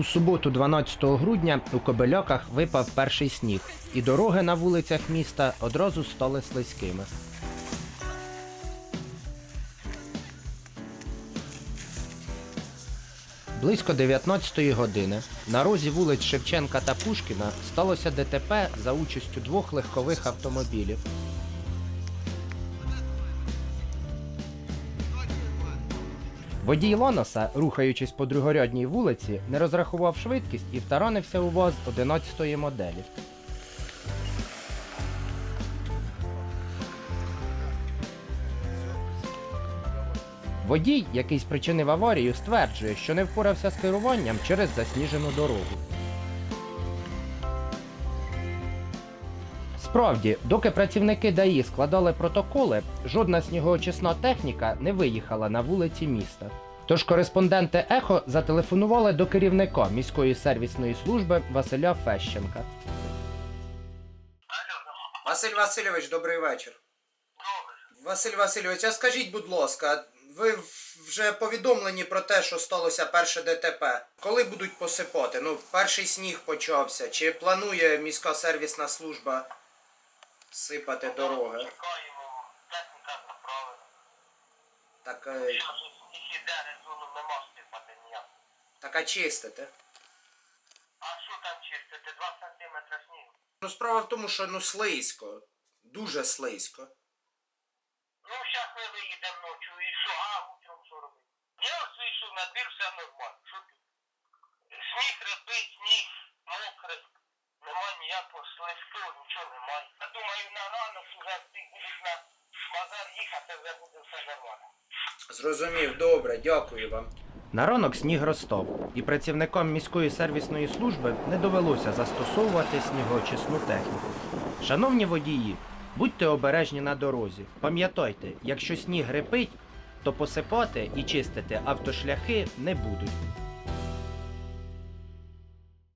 У суботу, 12 грудня, у Кобеляках випав перший сніг, і дороги на вулицях міста одразу стали слизькими. Близько 19 години на розі вулиць Шевченка та Пушкіна сталося ДТП за участю двох легкових автомобілів. Водій Ланоса, рухаючись по другорядній вулиці, не розрахував швидкість і втаранився у ВАЗ 11-ї моделі. Водій, який спричинив аварію, стверджує, що не впорався з керуванням через засніжену дорогу. Справді, доки працівники ДАІ складали протоколи, жодна снігоочисна техніка не виїхала на вулиці міста. Тож кореспонденти Ехо зателефонували до керівника міської сервісної служби Василя Фещенка. Василь Васильович, добрий вечір. Василь Васильович, а скажіть, будь ласка, ви вже повідомлені про те, що сталося перше ДТП. Коли будуть посипати? Ну, перший сніг почався. Чи планує міська сервісна служба сипати дороги? Чекаємо, техніка направлена. Так, нема стипати так а чистити? А що там чистити? 2 сантиметри снігу. Ну, справа в тому, що ну слизько. Дуже слизько. Ну, зараз ми виїдемо ночі і що, а утром що робити? Я ось вийшов на двір, все нормально. Що тут? Сніг репить, сніг мокрий. Нема ніякого слизького, нічого немає. Я думаю, на ранок уже всі будуть на базар їхати, вже буде все нормально. Зрозумів, добре, дякую вам. На ранок сніг розстав, і працівникам міської сервісної служби не довелося застосовувати снігоочисну техніку. Шановні водії, будьте обережні на дорозі. Пам'ятайте, якщо сніг репить, то посипати і чистити автошляхи не будуть.